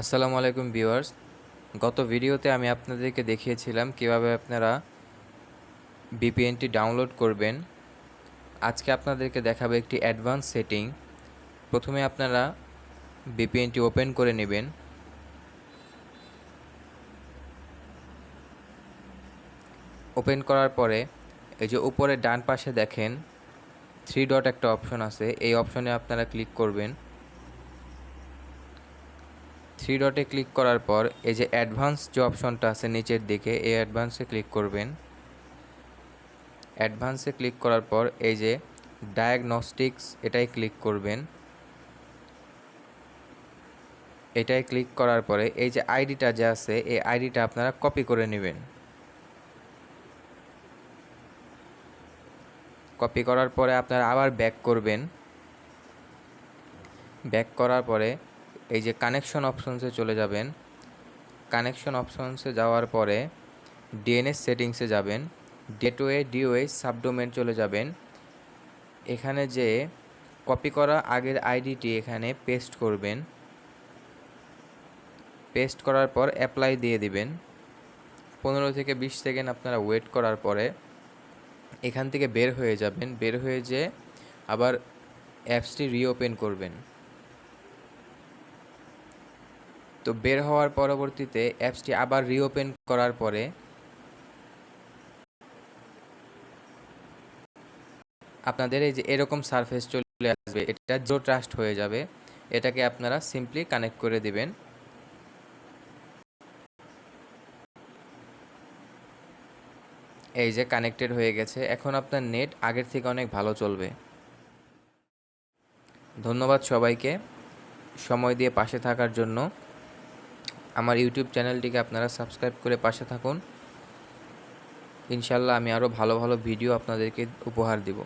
আসসালামু আলাইকুম ভিউয়ার্স। গত ভিডিওতে আমি আপনাদেরকে দেখিয়েছিলাম কীভাবে আপনারা ভিপিএনটি ডাউনলোড করবেন। আজকে আপনাদেরকে দেখাবো একটি অ্যাডভান্স সেটিং প্রথমে আপনারা ভিপিএনটি ওপেন করে নেবেন। ওপেন করার পরে এই যে উপরে ডান পাশে দেখেন থ্রি ডট একটা অপশন আছে। এই অপশনে আপনারা ক্লিক করবেন। থ্রি ডটে ক্লিক করার পর এই যে অ্যাডভান্স যে অপশনটা আছে নিচের দিকে, এই অ্যাডভান্সে ক্লিক করবেন। অ্যাডভান্সে ক্লিক করার পর এই যে ডায়াগনস্টিক্স এটাই ক্লিক করবেন। এটাই ক্লিক করার পরে এই যে আইডিটা যে আছে, এই আইডিটা আপনারা কপি করে নেবেন। কপি করার পরে আপনারা আবার ব্যাক করবেন। ব্যাক করার পরে এই যে কানেকশন অপশনসে চলে যাবেন। কানেকশন অপশনসে যাওয়ার পরে ডিএনএস সেটিংসে যাবেন। গেটওয়ে ডিওএ সাবডোমেন চলে যাবেন। এখানে যে কপি করা আগের আইডিটি এখানে পেস্ট করবেন। পেস্ট করার পর অ্যাপ্লাই দিয়ে দিবেন। পনেরো থেকে বিশ সেকেন্ড আপনারা ওয়েট করার পরে এখান থেকে বের হয়ে যাবেন। বের হয়ে যেয়ে আবার অ্যাপসটি রিওপেন করবেন। তো বের হওয়ার পরবর্তীতে অ্যাপসটি আবার রিওপেন করার পরে আপনাদের এই যে এরকম সারফেস চলে আসবে, এটা জো ট্রাস্ট হয়ে যাবে। এটাকে আপনারা সিম্পলি কানেক্ট করে দিবেন। এই যে কানেক্টেড হয়ে গেছে। এখন আপনার নেট আগের থেকে অনেক ভালো চলবে। ধন্যবাদ সবাইকে। সময় দিয়ে পাশে থাকার জন্য। আমার ইউটিউব চ্যানেলটিকে আপনারা সাবস্ক্রাইব করে পাশে থাকুন। ইনশাল্লাহ আমি আরও ভালো ভালো ভিডিও আপনাদেরকে উপহার দিব।